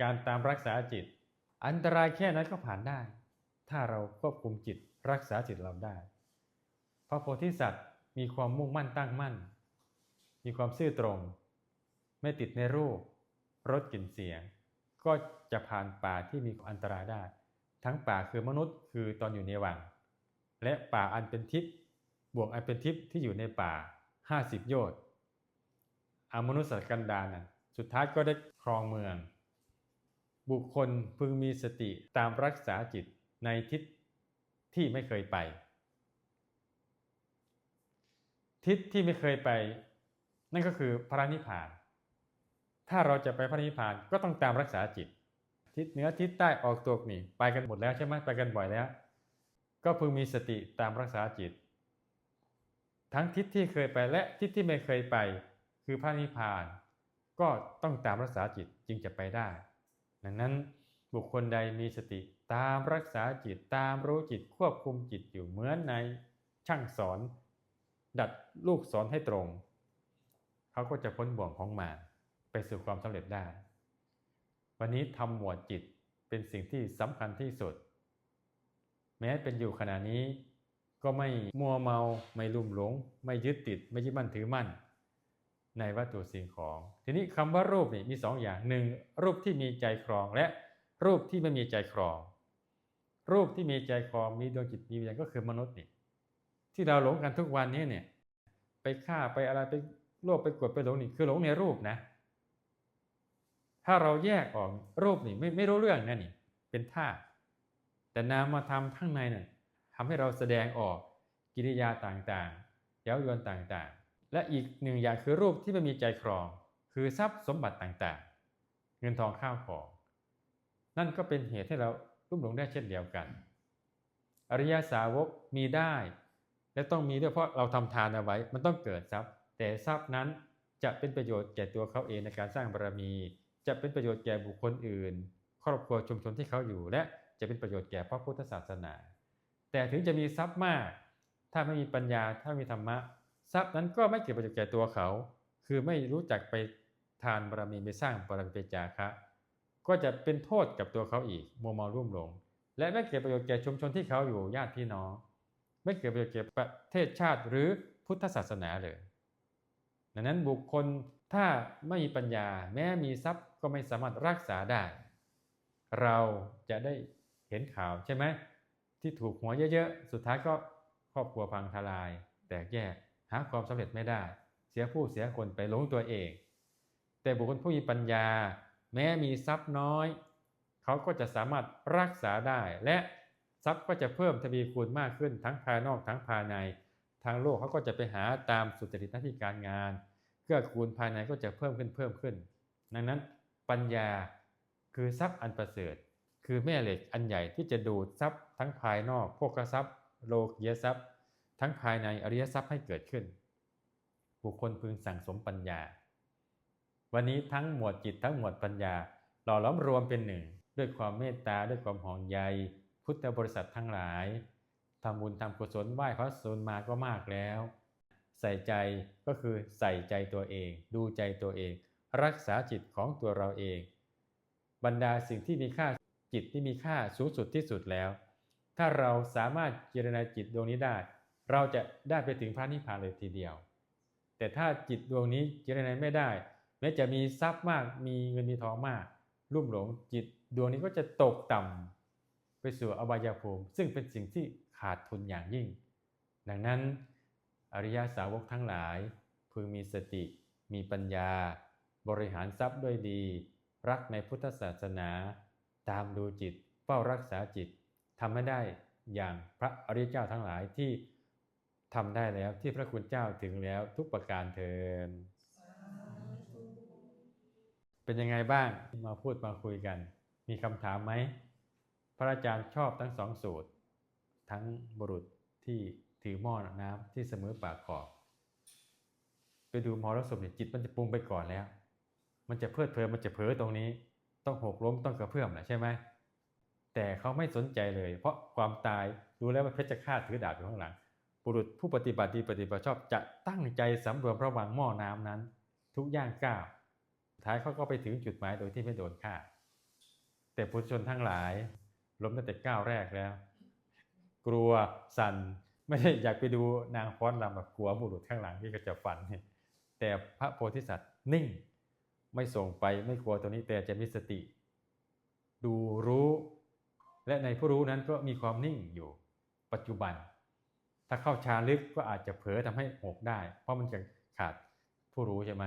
การตามรักษาจิต อันตรายแค่นั้นก็ผ่านได้ ถ้าเราควบคุมจิตรักษาจิตเราได้ พระโพธิสัตว์มีความมุ่งมั่นตั้งมั่น มีความซื่อตรง ไม่ติดในรูปรสกลิ่นเสียง ก็จะผ่านป่าที่มีอันตรายได้ ทั้งป่าคือมนุษย์คือตอนอยู่ในวัง และป่าอันเป็นทิพย์บวกอันเป็นทิพย์ที่อยู่ในป่า 50 โยชน์อมนุษย์สัตว์กันดารนะสุดท้ายก็ได้ครองเมือง บุคคลพึงมีสติตามรักษาจิตในทิศที่ไม่เคยไป ทิศที่ไม่เคยไป นั่นก็คือพระนิพพาน ถ้าเราจะไปพระนิพพานก็ต้องตามรักษาจิต ทิศเหนือทิศใต้ออกตกนี่ไปกันหมดแล้วใช่ไหมไปกันบ่อยแล้ว ก็พึงมีสติตามรักษาจิต ทั้งทิศที่เคยไปและทิศที่ไม่เคยไป คือพระนิพพาน ก็ต้องตามรักษาจิตจึงจะไปได้ ดังนั้นบุคคลใดมีสติตามรักษาจิตตามรู้จิตควบคุมจิตอยู่เหมือนในช่างสอน ดัดลูกสอนให้ตรง เขาก็จะพ้นบ่วงของมารไปสู่ความสำเร็จได้ วันนี้ทำหมวดจิตเป็นสิ่งที่สำคัญที่สุด แม้เป็นอยู่ขณะนี้ก็ไม่มัวเมาไม่ลุ่มหลง ไม่ยึดติด ไม่ยึดมั่นถือมั่น ในวัตถุสิ่งของ ทีนี้คำว่ารูปนี่มีสองอย่างหนึ่งรูปที่มีใจครองและรูปที่ไม่มีใจครอง รูปที่มีใจครองมีดวงจิตมีวิญญาณก็คือมนุษย์นี่ที่เราหลงกันทุกวันนี้เนี่ยไปฆ่าไปอะไรไปโลภไปกดไปหลงนี่คือหลงในรูปนะ ถ้าเราแยกออกรูปนี่ไม่ไม่รู้เรื่องนะนี่ เป็นท่าตุแต่นามมาทำข้างในเนี่ยทำให้เราแสดงออกกิริยาต่างๆเย้ายวนต่างๆ และอีกหนึ่งอย่างคือรูปที่ไม่มีใจครอง คือทรัพย์สมบัติต่างๆ เงินทองข้าวของ นั่นก็เป็นเหตุให้เราลุ่มหลงได้เช่นเดียวกัน อริยสาวกมีได้ และต้องมีด้วยเพราะเราทำทานเอาไว้ มันต้องเกิดทรัพย์ แต่ทรัพย์นั้นจะเป็นประโยชน์แก่ตัวเขาเองในการสร้างบารมี จะเป็นประโยชน์แก่บุคคลอื่น ครอบครัวชุมชนที่เขาอยู่ และจะเป็นประโยชน์แก่พระพุทธศาสนา แต่ถึงจะมีทรัพย์มาก ถ้าไม่มีปัญญา ถ้าไม่มีธรรมะ ทรัพย์นั้นก็ไม่เกิดประโยชน์แก่ตัวเขา คือไม่รู้จักไปทานบารมีไปสร้างบารมีไปจาคะ ก็จะเป็นโทษกับตัวเขาอีกมัวเมารุ่มหลง และไม่เกิดประโยชน์แก่ชุมชนที่เขาอยู่ญาติพี่น้อง ไม่เกิดประโยชน์แก่ประเทศชาติหรือพุทธศาสนาเลยดังนั้นบุคคลถ้าไม่มีปัญญาแม้มีทรัพย์ก็ไม่สามารถรักษาได้ เราจะได้เห็นข่าวใช่ไหมที่ถูกหัวเยอะๆ สุดท้ายก็ครอบครัวพังทลาย แตกแยก หาความสำเร็จไม่ได้ เสียผู้เสียคนไปหลงตัวเอง แต่บุคคลผู้มีปัญญา แม้มีทรัพย์น้อย เขาก็จะสามารถรักษาได้และทรัพย์ก็จะเพิ่มทวีคูณมากขึ้นทั้งภายนอกทั้งภายใน ทางโลกเขาก็จะไปหาตามสุจริตหน้าที่การงานเกื้อกูลภายในก็จะเพิ่มขึ้นเพิ่มขึ้น ดังนั้นปัญญาคือทรัพย์อันประเสริฐ คือแม่เหล็กอันใหญ่ที่จะดูดทรัพย์ทั้งภายนอกพวกทรัพย์ โลกียทรัพย์ ทั้งภายในอริยทรัพย์ให้เกิดขึ้น บุคคลพึงสั่งสมปัญญา วันนี้ทั้งหมวดจิตทั้งหมวดปัญญาหล่อล้อมรวมเป็นหนึ่ง ด้วยความเมตตาด้วยความห่วงใย พุทธบริษัททั้งหลายทำบุญทำกุศลไหว้พระสนมาก็มากแล้ว ใส่ใจก็คือใส่ใจตัวเอง ดูใจตัวเอง รักษาจิตของตัวเราเอง บรรดาสิ่งที่มีค่าจิตที่มีค่าสูงสุดที่สุดแล้ว ถ้าเราสามารถเจรณาจิตดวงนี้ได้ เราจะได้ไปถึงพระนิพพานเลยทีเดียว แต่ถ้าจิตดวงนี้เจรณาไม่ได้ แม้จะมีทรัพย์มากมีเงินมีทองมาก รุ่มหลงจิตดวงนี้ก็จะตกต่ำไปสู่อบายภูมิ ซึ่งเป็นสิ่งที่ขาดทุนอย่างยิ่ง ดังนั้นอริยสาวกทั้งหลาย พึงมีสติ มีปัญญา บริหารทรัพย์ด้วยดี รักในพุทธศาสนา ตามดูจิตเฝ้ารักษาจิตทำให้ได้อย่างพระอริยเจ้าทั้งหลายที่ ทำได้แล้วที่พระคุณเจ้าถึงแล้วทุกประการเทิน เป็นยังไงบ้างมาพูดมาคุยกัน มีคำถามไหม พระอาจารย์ชอบทั้งสองสูตร ทั้งบุรุษที่ถือหม้อน้ำที่เสมอปากขอบ ไปดูมรสพเนี่ยจิตมันจะปรุงไปก่อนแล้ว มันจะเพลิดเพลินมันจะเผลอตรงนี้ ต้องหกล้มต้องกระเพื่อมแหละใช่ไหมแต่เขาไม่สนใจเลย เพราะความตายรู้แล้วว่าเพชฌฆาตถือดาบอยู่ข้างหลัง บุรุษผู้ปฏิบัติดีปฏิบัติชอบจะตั้งใจสำรวมระวังหม้อน้ำนั้น ทุกย่างก้าวท้ายเขาก็ไปถึงจุดหมายโดยที่ไม่โดนฆ่า แต่ปุถุชนทั้งหลาย ล้มตั้งแต่ก้าวแรกแล้ว กลัวสันไม่ได้อยากไปดูนางฟ้อนรำแบบกลัวบุรุษข้างหลังที่ก็จะฝัน แต่พระโพธิสัตว์นิ่งไม่ส่งไปไม่กลัวตัวนี้แต่จะมีสติ ดูรู้ และในผู้รู้นั้นก็มีความนิ่งอยู่ปัจจุบัน ถ้าเข้าฌาลึกก็อาจจะเผลอทำให้หกได้ เพราะมันจะขาดผู้รู้ใช่ไหม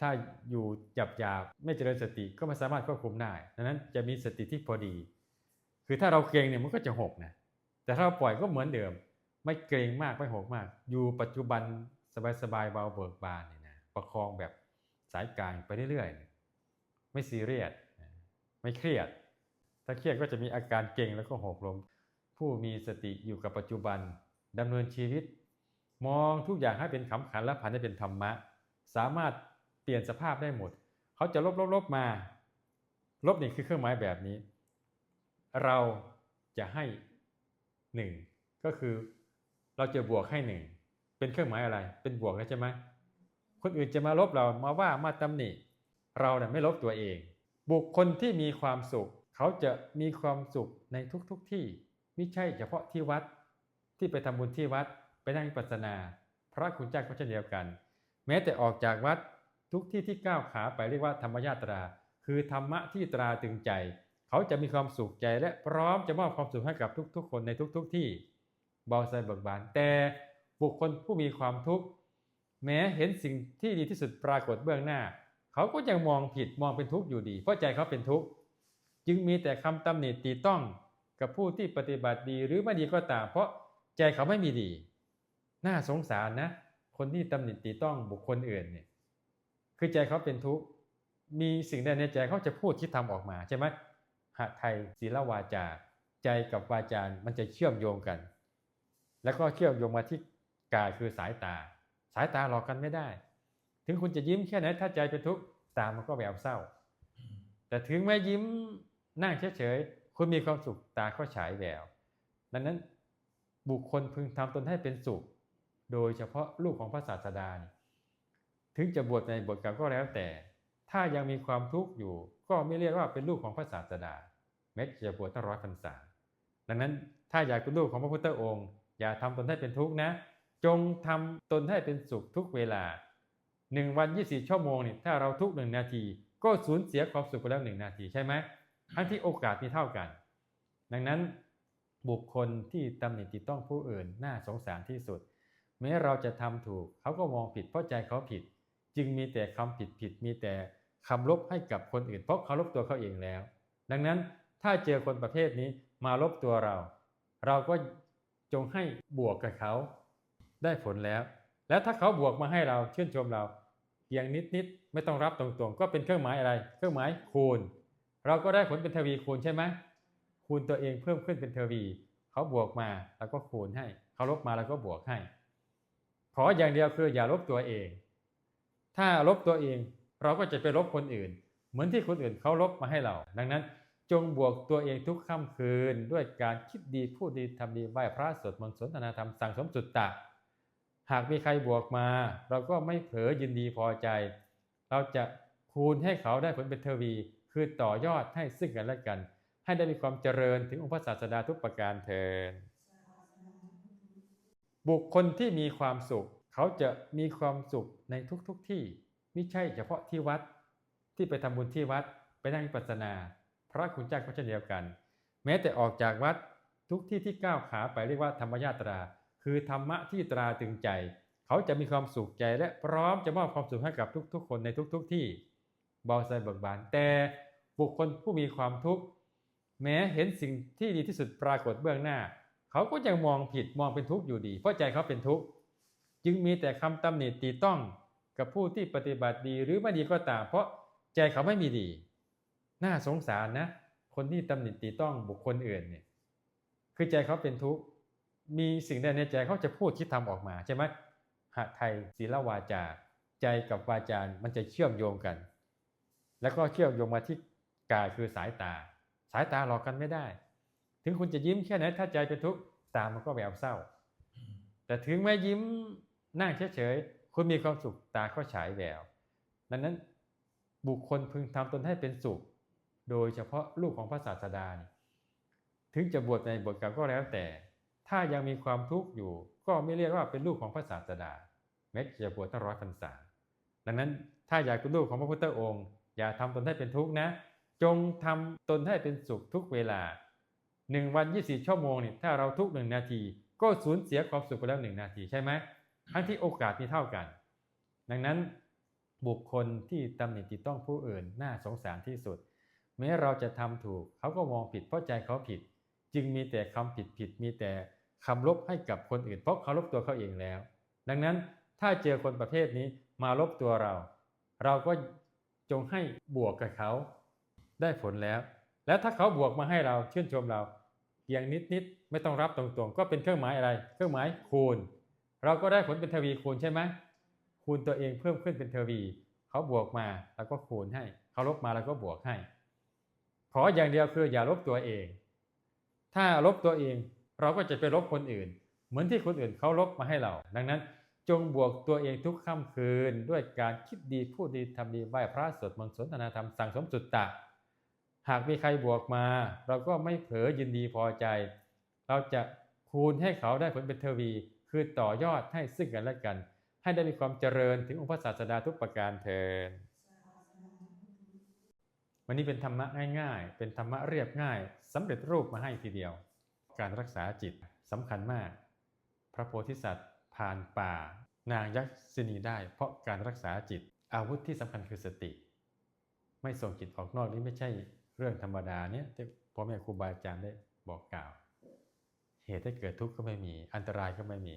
ถ้าอยู่หยาบหยาบไม่เจริญสติก็ไม่สามารถควบคุมได้ดังนั้นจะมีสติที่พอดี คือถ้าเราเกรงเนี่ยมันก็จะหกนะแต่ถ้าเราปล่อยก็เหมือนเดิม ไม่เกรงมากไม่หกมาก อยู่ปัจจุบันสบายๆเบาเบิกบานเนี่ยนะประคองแบบสายกลางไปเรื่อยๆไม่ซีเรียสไม่เครียด ถ้าเครียดก็จะมีอาการเกรงแล้วก็หกลม ผู้มีสติอยู่กับปัจจุบัน ดำเนินชีวิต มองทุกอย่างให้เป็นขำขันและผันให้เป็นธรรมะ สามารถเปลี่ยนสภาพได้หมด เขาจะลบลบลบมา ลบนี่คือเครื่องหมายแบบนี้ เราจะให้หนึ่งก็คือเราจะบวกให้หนึ่งเป็นเครื่องหมายอะไร เป็นบวกแล้วใช่ไหมคนอื่นจะมาลบเรามาว่ามาตำหนิเราเนี่ยไม่ลบตัวเอง บุคคลที่มีความสุข เขาจะมีความสุขในทุกๆทที่ ไม่ใช่เฉพาะที่วัด ที่ไปทำบุญที่วัดไปนั่งวิปัสสนา พระคุณเจ้าก็เช่นเดียวกัน แม้แต่ออกจากวัดทุกที่ที่ก้าวขาไปเรียกว่าธรรมญาตรา คือธรรมะที่ตราตึงใจ เขาจะมีความสุขใจและพร้อมจะมอบความสุขให้กับทุก ๆ คนในทุก ๆ ที่เบาใจเบิกบาน แต่บุคคลผู้มีความทุกข์แม้เห็นสิ่งที่ดีที่สุดปรากฏเบื้องหน้า เขาก็ยังมองผิดมองเป็นทุกข์อยู่ดี เพราะใจเขาเป็นทุกข์จึงมีแต่คำตำหนิตีต้องกับผู้ที่ปฏิบัติดีหรือไม่ดีก็ตามเพราะ ใจเขาไม่มีดี น่าสงสารนะ คนที่ตำหนิตีต้องบุคคลอื่นเนี่ย คือใจเขาเป็นทุกข์ มีสิ่งใดในใจเขาจะพูดคิดทำออกมาใช่ไหมหะไทยศีลวาจา ใจกับวาจา มันจะเชื่อมโยงกัน แล้วก็เชื่อมโยงมาที่กายคือสายตา สายตาหลอกกันไม่ได้ ถึงคุณจะยิ้มแค่ไหนถ้าใจเป็นทุกข์ตามันก็แววเศร้า แต่ถึงแม้ยิ้มนั่งเฉยๆคุณมีความสุขตาก็ฉายแววดังนั้น บุคคลพึงทำตนให้เป็นสุข โดยเฉพาะลูกของพระศาสดาถึงจะบวชในบทกรรมก็แล้วแต่ ถ้ายังมีความทุกข์อยู่ ก็ไม่เรียกว่าเป็นลูกของพระศาสดาแม้จะบวชตั้งร้อยพรรษาดังนั้นถ้าอยากเป็นลูกของพระพุทธองค์ อย่าทำตนให้เป็นทุกข์นะ จงทำตนให้เป็นสุขทุกเวลาหนึ่งวันยี่สิบชั่วโมงนี่ถ้าเราทุกหนึ่งนาที ก็สูญเสียความสุขไปแล้วหนึ่งนาทีใช่ไหมทั้งที่โอกาสมีเท่ากัน ดังนั้น บุคคลที่ตำหนิติต้องผู้อื่นน่าสงสารที่สุด แม้เราจะทำถูกเขาก็มองผิดเพราะใจเขาผิด จึงมีแต่คำผิดผิดมีแต่คำลบให้กับคนอื่น เพราะเขาลบตัวเขาเองแล้ว ดังนั้นถ้าเจอคนประเภทนี้มาลบตัวเรา เราก็จงให้บวกกับเขาได้ผลแล้ว แล้วถ้าเขาบวกมาให้เราชื่นชมเราเพียงนิดนิดๆไม่ต้องรับตรงๆ ก็เป็นเครื่องหมายอะไร เครื่องหมายคูณ เราก็ได้ผลเป็นทวีคูณใช่ไหม คูณตัวเองเพิ่มขึ้นเป็นเทวีเขาบวกมาเราก็คูณให้เขาลบมาเราก็บวกให้ ขออย่างเดียวคืออย่าลบตัวเอง ถ้าลบตัวเองเราก็จะไปลบคนอื่น เหมือนที่คนอื่นเขาลบมาให้เรา ดังนั้นจงบวกตัวเองทุกค่ำคืน ด้วยการคิดดีพูดดีทำดีไหว้พระสวดมนต์สนทนาธรรมสั่งสมสุตตะ หากมีใครบวกมา เราก็ไม่เผลอยินดีพอใจ เราจะคูณให้เขาได้ผลเป็นเทวี คือต่อยอดให้ซึ่งกันและกัน ให้ได้มีความเจริญถึงองค์พระศาสดาทุกประการเทินบุคคลที่มีความสุข เขาจะมีความสุขในทุกๆทที่ไม่ใช่เฉพาะที่วัดที่ไปทำบุญที่วัดไปนั่งวิปัสสนา พระคุณเจ้าก็เช่นเดียวกัน แม้แต่ออกจากวัดทุกที่ที่ก้าวขาไปเรียกว่าธรรมญาตรา คือธรรมะที่ตราตึงใจ เขาจะมีความสุขใจและพร้อมจะมอบความสุขให้กับทุกๆ คนในทุกๆทที่เบาใจเบิกบานแต่บุคคลผู้มีความทุกข์ แม้เห็นสิ่งที่ดีที่สุดปรากฏเบื้องหน้า เขาก็ยังมองผิดมองเป็นทุกข์อยู่ดี เพราะใจเขาเป็นทุกข์จึงมีแต่คำตำหนิตีต้องกับผู้ที่ปฏิบัติดีหรือไม่ดีก็ตาม เพราะใจเขาไม่มีดี น่าสงสารนะ คนที่ตำหนิตีต้องบุคคลอื่นเนี่ยคือใจเขาเป็นทุกข์มีสิ่งใดในใจเขาจะพูดคิดทำออกมาใช่ไหมหะไทยศีลวาจา ใจกับวาจา มันจะเชื่อมโยงกัน แล้วก็เชื่อมโยงมาที่กายคือสายตา สายตาหลอกกันไม่ได้ ถึงคุณจะยิ้มแค่ไหนถ้าใจเป็นทุกข์ตามันก็แววเศร้า แต่ถึงแม้ยิ้มนั่งเฉยๆคุณมีความสุขตาก็ฉายแววดังนั้นบุคคลพึงทำตนให้เป็นสุข โดยเฉพาะลูกของพระศาสดานี่ถึงจะบวชในบทเก่าก็แล้วแต่ ถ้ายังมีความทุกข์อยู่ก็ไม่เรียกว่าเป็นลูกของพระศาสดาแม้จะบวชตั้งร้อยพรรษาดังนั้นถ้าอยากเป็นลูกของพระพุทธองค์ อย่าทำตนให้เป็นทุกข์นะ จงทำตนให้เป็นสุขทุกเวลาหนึ่งวันยี่สิบชั่วโมงเนี่ยถ้าเราทุกหนึ่งนาที ก็สูญเสียความสุขไปแล้วหนึ่งนาทีใช่ไหมทั้งที่โอกาสมีเท่ากัน ดังนั้นบุคคลที่ตำหนิติดต้องผู้อื่นน่าสงสารที่สุด แม้เราจะทำถูกเขาก็มองผิดเพราะใจเขาผิด จึงมีแต่คำผิดผิดมีแต่คำลบให้กับคนอื่น เพราะเขาลบตัวเขาเองแล้ว ดังนั้นถ้าเจอคนประเภทนี้มาลบตัวเรา เราก็จงให้บวกกับเขา ได้ผลแล้ว แล้วถ้าเขาบวกมาให้เราชื่นชมเราเพียงนิดนิดๆไม่ต้องรับตรงๆ ก็เป็นเครื่องหมายอะไร เครื่องหมายคูณ เราก็ได้ผลเป็นทวีคูณใช่ไหมคูณตัวเองเพิ่มขึ้นเป็นทวีเขาบวกมาเราก็คูณให้เขาลบมาเราก็บวกให้ ขออย่างเดียวคืออย่าลบตัวเอง ถ้าลบตัวเองเราก็จะไปลบคนอื่น เหมือนที่คนอื่นเขาลบมาให้เรา ดังนั้นจงบวกตัวเองทุกค่ำคืน ด้วยการคิดดีพูดดีทำดีไหว้พระสวดมนต์สนทนาธรรมสั่งสมสุตตะ หากมีใครบวกมา เราก็ไม่เผลอยินดีพอใจ เราจะคูณให้เขาได้ผลเป็นเทวี คือต่อยอดให้ซึ่งกันและกัน ให้ได้มีความเจริญถึงองค์พระศาสดาทุกประการเทินวันนี้เป็นธรรมะง่ายๆ เป็นธรรมะเรียบง่ายสำเร็จรูปมาให้ทีเดียว การรักษาจิตสำคัญมาก พระโพธิสัตว์ผ่านป่า นางยักษินีได้ เพราะการรักษาจิต อาวุธที่สำคัญคือสติ ไม่ส่งจิตออกนอกนี้ไม่ใช่ เรื่องธรรมดาเนี่ยที่พ่อแม่ครูบาอาจารย์ได้บอกกล่าว เหตุให้เกิดทุกข์ก็ไม่มี อันตรายก็ไม่มี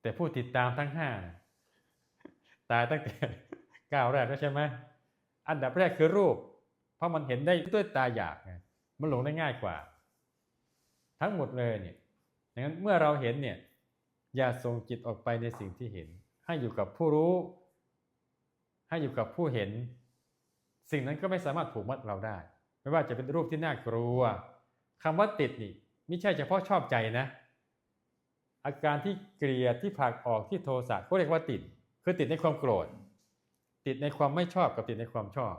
แต่ผู้ติดตามทั้งห้าตายตั้งแต่ก้าวแรกแล้วใช่ไหมอันดับแรกคือรูป เพราะมันเห็นได้ด้วยตาอยากไงมันหลงได้ง่ายกว่า ทั้งหมดเลยเนี่ยดังนั้นเมื่อเราเห็นเนี่ยอย่าส่งจิตออกไปในสิ่งที่เห็น ให้อยู่กับผู้รู้ ให้อยู่กับผู้เห็น สิ่งนั้นก็ไม่สามารถผูกมัดเราได้ ไม่ว่าจะเป็นรูปที่น่ากลัวคำว่าติดนี่ไม่ใช่เฉพาะชอบใจนะ อาการที่เกลียดที่ผลักออกที่โทสะก็เรียกว่าติด คือติดในความโกรธ ติดในความไม่ชอบกับติดในความชอบ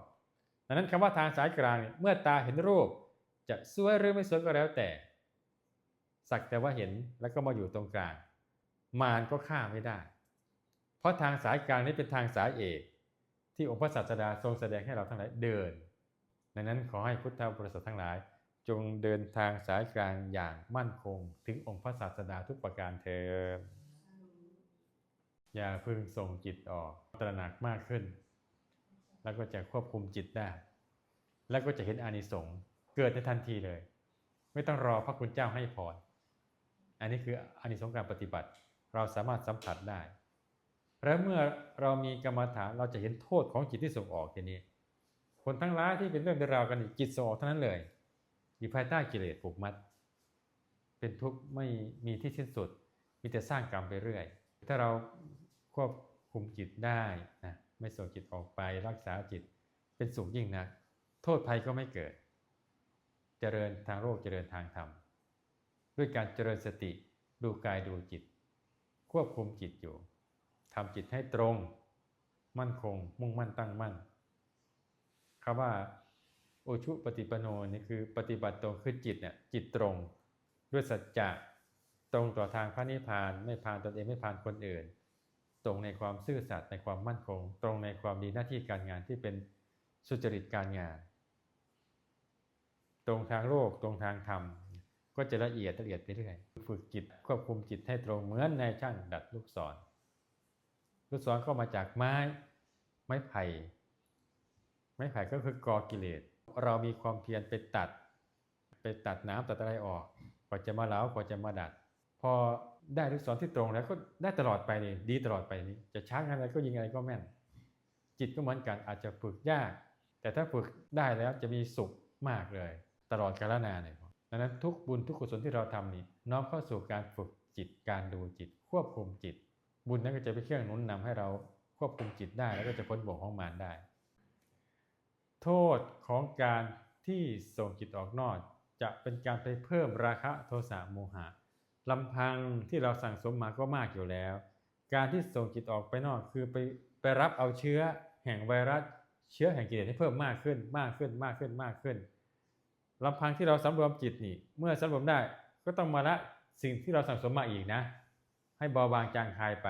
ดังนั้นคำว่าทางสายกลางเนี่ยเมื่อตาเห็นรูป จะสวยหรือไม่สวยก็แล้วแต่ สักแต่ว่าเห็นแล้วก็มาอยู่ตรงกลาง มารก็ฆ่าไม่ได้ เพราะทางสายกลางนี้เป็นทางสายเอก ที่องค์พระศาสดาทรงแสดงให้เราทั้งหลายเดินดังนั้นขอให้พุทธบริษัททั้งหลาย จงเดินทางสายกลางอย่างมั่นคง ถึงองค์พระศาสดาทุกประการเถิดอย่าพึ่งส่งจิตออกตระหนักมากขึ้น แล้วก็จะควบคุมจิตได้ แล้วก็จะเห็นอานิสงส์เกิดในทันทีเลย ไม่ต้องรอพระคุณเจ้าให้พรอันนี้คืออานิสงส์การปฏิบัติ เราสามารถสัมผัสได้ แล้วเมื่อเรามีกรรมฐานเราจะเห็นโทษของจิตที่ส่งออกทีนี้คนทั้งหลายที่เป็นเรื่องเป็นราวกันจิตส่งออกเท่านั้นเลยอยู่ภายใต้กิเลสผูกมัด เป็นทุกข์ไม่มีที่สิ้นสุด มีแต่สร้างกรรมไปเรื่อย ถ้าเราควบคุมจิตได้นะไม่ส่งจิตออกไปรักษาจิตเป็นสุขยิ่งนัก โทษภัยก็ไม่เกิด เจริญทางโลกเจริญทางธรรมด้วยการเจริญสติดูกายดูจิต ควบคุมจิตอยู่ ทำจิตให้ตรง มั่นคง มุ่งมั่นตั้งมั่นคำว่าโอชุปฏิปโนนี่คือปฏิบัติตรงคือจิตเนี่ยจิตตรง ด้วยสัจจะตรงต่อทางพระนิพพาน ไม่พานตนเองไม่พานคนอื่น ตรงในความซื่อสัตย์ในความมั่นคง ตรงในความดีหน้าที่การงานที่เป็นสุจริตการงาน ตรงทางโลกตรงทางธรรม ก็จะละเอียดละเอียดไปเรื่อยฝึกจิตควบคุมจิตให้ตรงเหมือนในช่างดัดลูกศร ลูกศรก็มาจากไม้ ไม้ไผ่ ไม้ไผ่ก็คือกอกิเลส เรามีความเพียรไปตัด ไปตัดน้ำตัดอะไรออก กว่าจะมาเล้ากว่าจะมาดัด พอได้ลูกศรที่ตรงแล้วก็ได้ตลอดไปนี่ดีตลอดไปนี่จะช้างอะไรก็ยิงอะไรก็แม่น จิตก็เหมือนกันอาจจะฝึกยาก แต่ถ้าฝึกได้แล้วจะมีสุขมากเลย ตลอดกาลนานเลยดังนั้นทุกบุญทุกกุศลที่เราทำนี่น้อมเข้าสู่การฝึกจิตการดูจิต ควบคุมจิต บุญนั้นก็จะเป็นเครื่องหนุนนำให้เราควบคุมจิตได้แล้วก็จะพ้นบ่วงของมารได้ โทษของการที่ส่งจิตออกนอกจะเป็นการไปเพิ่มราคะโทสะโมหะลำพังที่เราสั่งสมมาก็มากอยู่แล้ว การที่ส่งจิตออกไปนอกคือไปไปรับเอาเชื้อแห่งไวรัสเชื้อแห่งกิเลสให้เพิ่มมากขึ้นมากขึ้นมากขึ้นมากขึ้นลำพังที่เราสำรวมจิตนี่ เมื่อสำรวมได้ก็ต้องมาละสิ่งที่เราสั่งสมมาอีกนะ ให้เบาบางจางคายไป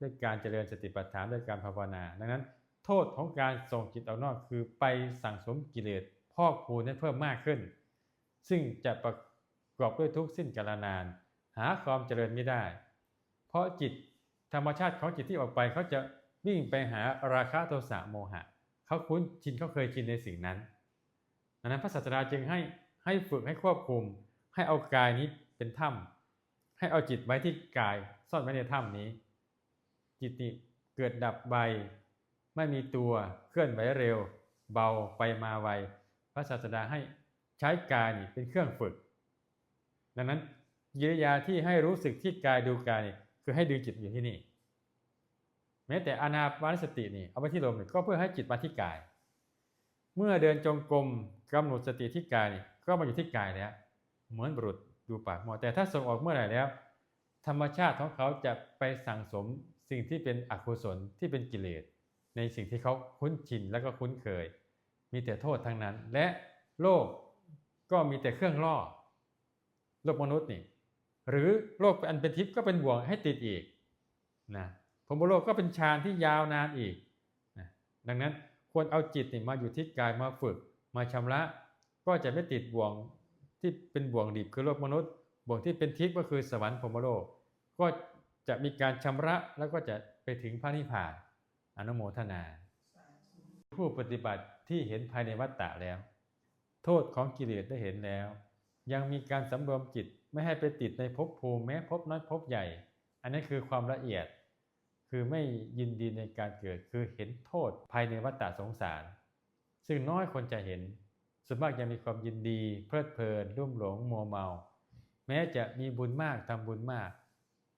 ด้วยการเจริญสติปัฏฐานด้วยการภาวนา ดังนั้น โทษของการส่งจิตออกนอกคือไปสั่งสมกิเลสพอกพูนให้เพิ่มมากขึ้น ซึ่งจะประกอบด้วยทุกข์สิ้นกาลนาน หาความเจริญไม่ได้ เพราะจิตธรรมชาติของจิตที่ออกไปเขาจะวิ่งไปหาราคะโทสะโมหะ เขาคุ้นชินเขาเคยชินในสิ่งนั้นดังนั้นพระศาสดาจึงให้ให้ฝึกให้ควบคุมให้เอากายนี้เป็นถ้ำ ให้เอาจิตไว้ที่กายซ่อนไว้ในถ้ำนี้ จิตนี้เกิดดับใบไม่มีตัวเคลื่อนไหวเร็ว เบาไปมาไวพระศาสดาให้ใช้กายนี่เป็นเครื่องฝึก ดังนั้นกิริยาที่ให้รู้สึกที่กายดูกายนี่คือให้ดึงจิตอยู่ที่นี่แม้แต่อนาปานสตินี่เอาไปที่ลมนี่ก็เพื่อให้จิตมาที่กาย เมื่อเดินจงกรมกำหนดสติที่กายนี่ก็มาอยู่ที่กายแล้วเหมือนบุรุษ ดูปากหม้อแต่ถ้าส่งออกเมื่อไหร่แล้ว ธรรมชาติของเขาจะไปสั่งสมสิ่งที่เป็นอกุศลที่เป็นกิเลส ในสิ่งที่เขาคุ้นชินแล้วก็คุ้นเคย มีแต่โทษทั้งนั้น และโลกก็มีแต่เครื่องล่อโลกมนุษย์นี่ หรือโลกอันเป็นทิพย์ก็เป็นบ่วงให้ติดอีกนะพรมโลกก็เป็นฌานที่ยาวนานอีกนะดังนั้นควรเอาจิตนี่มาอยู่ที่กายมาฝึกมาชำระ ก็จะไม่ติดบ่วง ที่เป็นบ่วงดิบคือโลกมนุษย์ บ่วงที่เป็นทิพย์ก็คือสวรรค์พรมโลก ก็จะมีการชำระแล้วก็จะไปถึงพระนิพพานอนุโมทนา ผู้ปฏิบัติที่เห็นภายในวัฏฏะแล้ว โทษของกิเลสได้เห็นแล้ว ยังมีการสำรวมจิตไม่ให้ไปติดในภพภูมิแม้ภพน้อยภพใหญ่ อันนี้คือความละเอียด คือไม่ยินดีในการเกิดคือเห็นโทษภายในวัฏฏะสงสาร ซึ่งน้อยคนจะเห็น ส่วนมากยังมีความยินดี เพลิดเพลินรุ่มหลงมัวเมา แม้จะมีบุญมากทำบุญมาก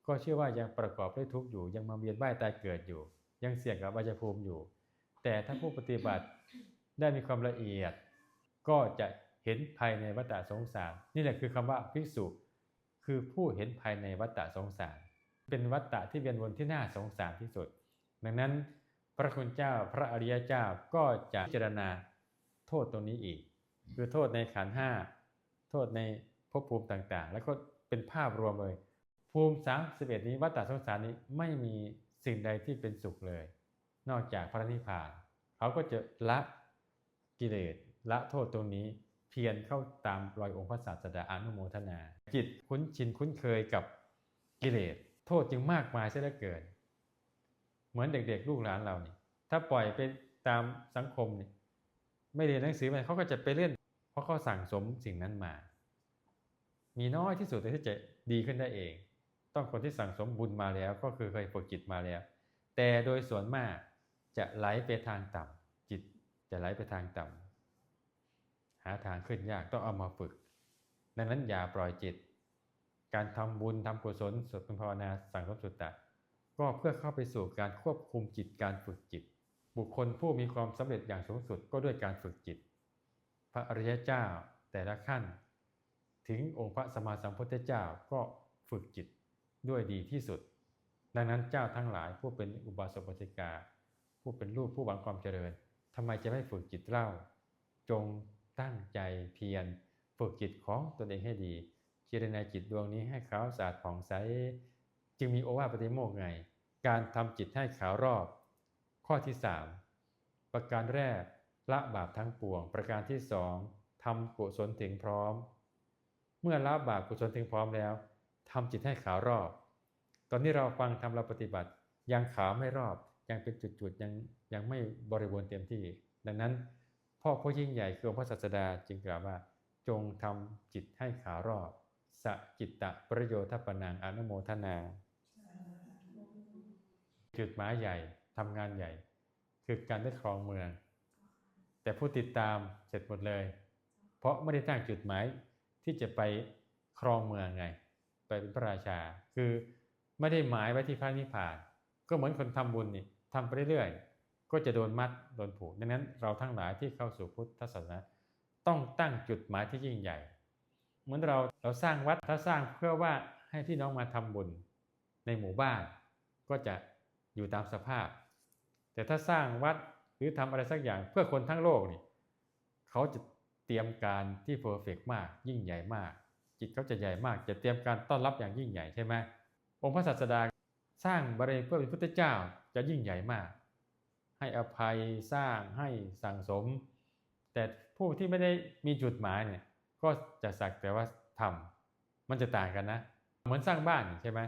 ก็เชื่อว่ายังประกอบด้วยทุกข์อยู่ ยังมาเวียนว่ายตายเกิดอยู่ ยังเสี่ยงกับวัฏภูมิอยู่ แต่ถ้าผู้ปฏิบัติได้มีความละเอียด ก็จะเห็นภายในวัฏฏะสงสาร นี่แหละคือคำว่าภิกษุ คือผู้เห็นภายในวัฏฏะสงสาร เป็นวัฏฏะที่เวียนวนที่น่าสงสารที่สุด ดังนั้นพระคุณเจ้าพระอริยเจ้าก็จะพิจารณาโทษตรงนี้อีก คือโทษในขันห้าโทษในภพภูมิต่างๆ แล้วก็เป็นภาพรวมเลย ภูมิสามสิบเอ็ดนี้วัฏสงสารนี้ไม่มีสิ่งใดที่เป็นสุขเลย นอกจากพระนิพพานเขาก็จะละกิเลสละโทษตรงนี้เพียรเข้าตามรอยองค์พระศาสดาอนุโมทนา จิตคุ้นชินคุ้นเคยกับกิเลสโทษจึงมากมายเสียเหลือเกิน เหมือนเด็กๆ ลูกหลานเรานี่ ถ้าปล่อยไปตามสังคมนี่ไม่เรียนหนังสือมันเขาก็จะไปเล่น ราะเขาสั่งสมสิ่งนั้นมา มีน้อยที่สุดที่จะดีขึ้นได้เอง ต้องคนที่สั่งสมบุญมาแล้วก็คือเคยฝึกจิตมาแล้ว แต่โดยส่วนมากจะไหลไปทางต่ำจิตจะไหลไปทางต่ำหาทางขึ้นยากต้องเอามาฝึก ดังนั้นอย่าปล่อยจิต การทำบุญทำกุศลสวดมนต์ภาวนาสั่งสมสุตตะก็เพื่อเข้าไปสู่การควบคุมจิตการฝึกจิต บุคคลผู้มีความสำเร็จอย่างสูงสุดก็ด้วยการฝึกจิต พระอริยเจ้าแต่ละขั้น ถึงองค์พระสมมาสัมพุทธเจ้าก็ฝึกจิตด้วยดีที่สุด ดังนั้นเจ้าทั้งหลายผู้เป็นอุบาสกอุบาสิกา ผู้เป็นลูกผู้หวังความเจริญทำไมจะไม่ฝึกจิตเล่า จงตั้งใจเพียรฝึกจิตของตนเองให้ดีเจริญในจิตดวงนี้ให้ขาวสะอาดผ่องใสจึงมีโอวาปฏิโมกไง การทำจิตให้ขาวรอบ ข้อที่ 3 ประการแรก ละบาปทั้งปวง ประการที่สองทำกุศลถึงพร้อม เมื่อละบาปกุศลถึงพร้อมแล้วทำจิตให้ขาวรอบ ตอนนี้เราฟังทำเราปฏิบัติ ยังขาวไม่รอบ ยังเป็นจุดๆยังยังไม่บริบูรณ์เต็มที่ ดังนั้น พ่อผู้ยิ่งใหญ่คือพระศาสดาจึงกล่าวว่า จงทำจิตให้ขาวรอบสะจิตตะประโยชน์ทัปปนังอนุโมทนา จุดหมายใหญ่ทำงานใหญ่ คือการได้ครองเมือง แต่ผู้ติดตามเสร็จหมดเลย เพราะไม่ได้ตั้งจุดหมายที่จะไปครองเมืองไง ไปเป็นพระราชา คือไม่ได้หมายไว้ที่พระนิพพาน ก็เหมือนคนทำบุญนี่ทำไปเรื่อยๆก็จะโดนมัดโดนผูกดังนั้นเราทั้งหลายที่เข้าสู่พุทธศาสนาต้องตั้งจุดหมายที่ยิ่งใหญ่ เหมือนเราเราสร้างวัดถ้าสร้างเพื่อว่าให้พี่น้องมาทำบุญในหมู่บ้าน ก็จะอยู่ตามสภาพ แต่ถ้าสร้างวัด หรือทำอะไรสักอย่างเพื่อคนทั้งโลกนี่เขาจะเตรียมการที่เพอร์เฟกมาก ยิ่งใหญ่มาก จิตเขาจะใหญ่มาก จะเตรียมการต้อนรับอย่างยิ่งใหญ่ใช่ไหมองค์พระศาสดาสร้างบารมีเพื่อเป็นพุทธเจ้าจะยิ่งใหญ่มาก ให้อภัยสร้างให้สั่งสม แต่ผู้ที่ไม่ได้มีจุดหมายเนี่ยก็จะสักแต่ว่าทำมันจะต่างกันนะ เหมือนสร้างบ้านใช่ไหม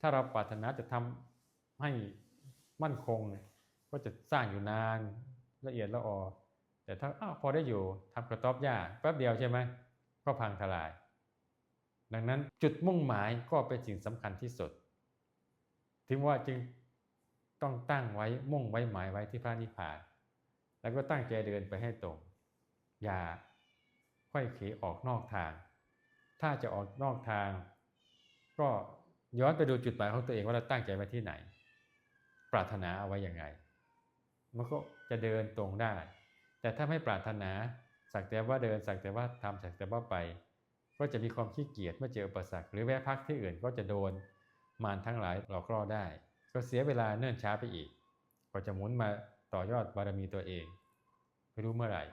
ถ้าเราปรารถนาจะทำให้มั่นคงเนี่ย ก็จะสร้างอยู่นานละเอียดละออ แต่ถ้าอ้าวพอได้อยู่ทำกระต๊อบหญ้าแป๊บเดียวใช่ไหมก็พังทลาย ดังนั้นจุดมุ่งหมายก็เป็นสิ่งสำคัญที่สุด ถึงว่าจึงต้องตั้งไว้มุ่งไว้หมายไว้ที่พระนิพพาน แล้วก็ตั้งใจเดินไปให้ตรง อย่าค่อยเขออกนอกทาง ถ้าจะออกนอกทาง ก็ย้อนไปดูจุดหมายของตัวเองว่าเราตั้งใจไว้ที่ไหน ปรารถนาเอาไว้อย่างไง มันก็จะเดินตรงได้ แต่ถ้าไม่ปรารถนาสักแต่ว่าเดินสักแต่ว่าทำสักแต่ว่าไป ก็จะมีความขี้เกียจเมื่อเจออุปสรรคหรือแวะพักที่อื่นก็จะโดนมารทั้งหลายหลอกล่อได้ ก็เสียเวลาเนิ่นช้าไปอีก ก็จะหมุนมาต่อยอดบารมีตัวเองไม่รู้เมื่อไหร่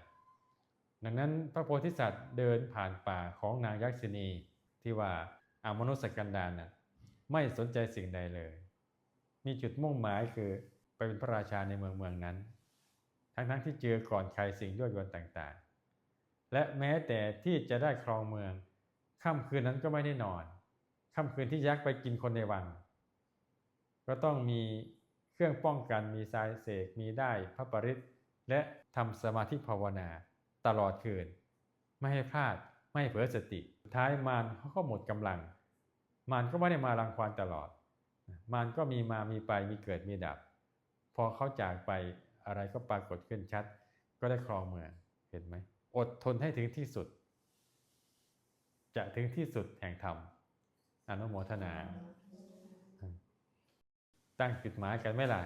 ดังนั้นพระโพธิสัตว์เดินผ่านป่าของนางยักษินีที่ว่าอามนุษย์กันดารน่ะไม่สนใจสิ่งใดเลย มีจุดมุ่งหมายคือ เป็นพระราชาในเมืองเมืองนั้น ทั้งๆทที่เจอก่อนใครสิ่งยั่วยวนต่างๆ และแม้แต่ที่จะได้ครองเมืองค่ำคืนนั้นก็ไม่ได้นอนค่ำคืนที่ยักษ์ไปกินคนในวัง ก็ต้องมีเครื่องป้องกันมีสายเสกมีได้พระปริตและทำสมาธิภาวนาตลอดคืน ไม่ให้พลาดไม่ให้เผลอสติสุดท้ายมารเขาก็หมดกำลัง มารก็ไม่ได้มารังควานตลอด มารก็มีมามีไปมีเกิดมีดับ พอเขาจากไปอะไรก็ปรากฏขึ้นชัด ก็ได้ครองเมืองเห็นไหมอดทนให้ถึงที่สุด จะถึงที่สุดแห่งธรรมอนุโมทนา ตั้งจุดหมายกันไหมล่ะ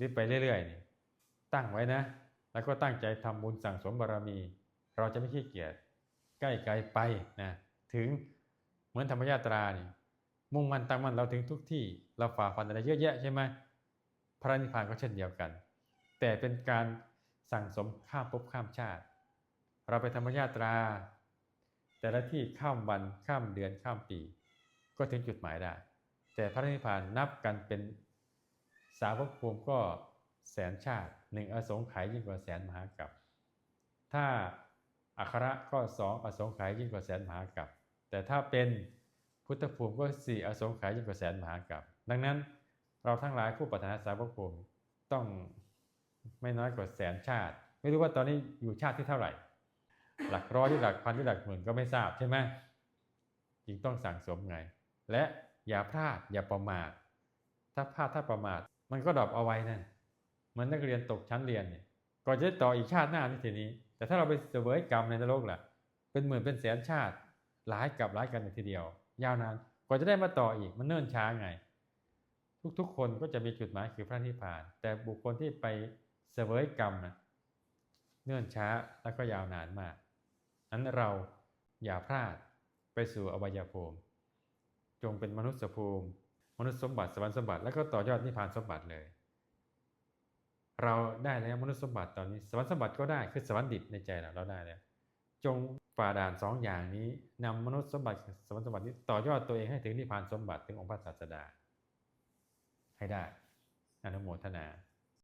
รีบไปเรื่อยๆนี่ตั้งไว้นะ แล้วก็ตั้งใจทำบุญสั่งสมบารมี เราจะไม่ขี้เกียจใกล้ไกลไปนะถึงเหมือนธรรมญาตรานี่มุ่งมั่นตั้งมั่นเราถึงทุกที่ เราฝ่าฟันอะไรเยอะแยะใช่ไหม พระนิพพานก็เช่นเดียวกัน แต่เป็นการสั่งสมข้ามภพข้ามชาติ เราไปธรรมญาตรา แต่ละที่ข้ามวันข้ามเดือนข้ามปี ก็ถึงจุดหมายได้ แต่พระนิพพานนับกันเป็นสาวกภูมิก็แสนชาติหนึ่งอสงไขยยิ่งกว่าแสนมหากับถ้าอัคระก็สองอสงไขยยิ่งกว่าแสนมหากับแต่ถ้าเป็นพุทธภูมิก็สี่อสงไขยยิ่งกว่าแสนมหากับดังนั้น เราทั้งหลายผู้ปรารถนาสาวกภูมิต้องไม่น้อยกว่าแสนชาติ ไม่รู้ว่าตอนนี้อยู่ชาติที่เท่าไหร่ หลักร้อยหรือหลักพันหรือหลักหมื่นก็ไม่ทราบใช่ไหมจึงต้องสั่งสมไง และอย่าพลาดอย่าประมาทถ้าพลาดถ้าประมาท มันก็ดรอปเอาไว้นั่นเหมือนนักเรียนตกชั้นเรียนเนี่ยก่อนจะต่ออีกชาติหน้านี่ทีนี้ แต่ถ้าเราไปเสวยกรรมในนรกล่ะ เป็นหมื่นเป็นแสนชาติหลายกับหลายกันในทีเดียว ยาวนานกว่าจะได้มาต่ออีกมันเนิ่นช้าไง ทุกๆ คนก็จะมีจุดหมายคือพระนิพพาน แต่บุคคลที่ไปเสวยกรรมนะเนื่อนช้าแล้วก็ยาวนานมากนั้นเราอย่าพลาดไปสู่อวัยภูมิ จงเป็นมนุษย์ภูมิ มนุษย์สมบัติสวรรค์สมบัติ แล้วก็ต่อยอดนิพพานสมบัติเลย เราได้แล้วมนุษย์สมบัติตอนนี้สวรรค์สมบัติก็ได้คือสวรรค์ดิบในใจเราเราได้แล้วจงฝ่าด่านสองอย่างนี้นำมนุษย์สมบัติสวรรค์สมบัตินี้ต่อยอดตัวเองให้ถึงนิพพานสมบัติถึงองค์พระศาสดา ให้ได้อนุโมทนา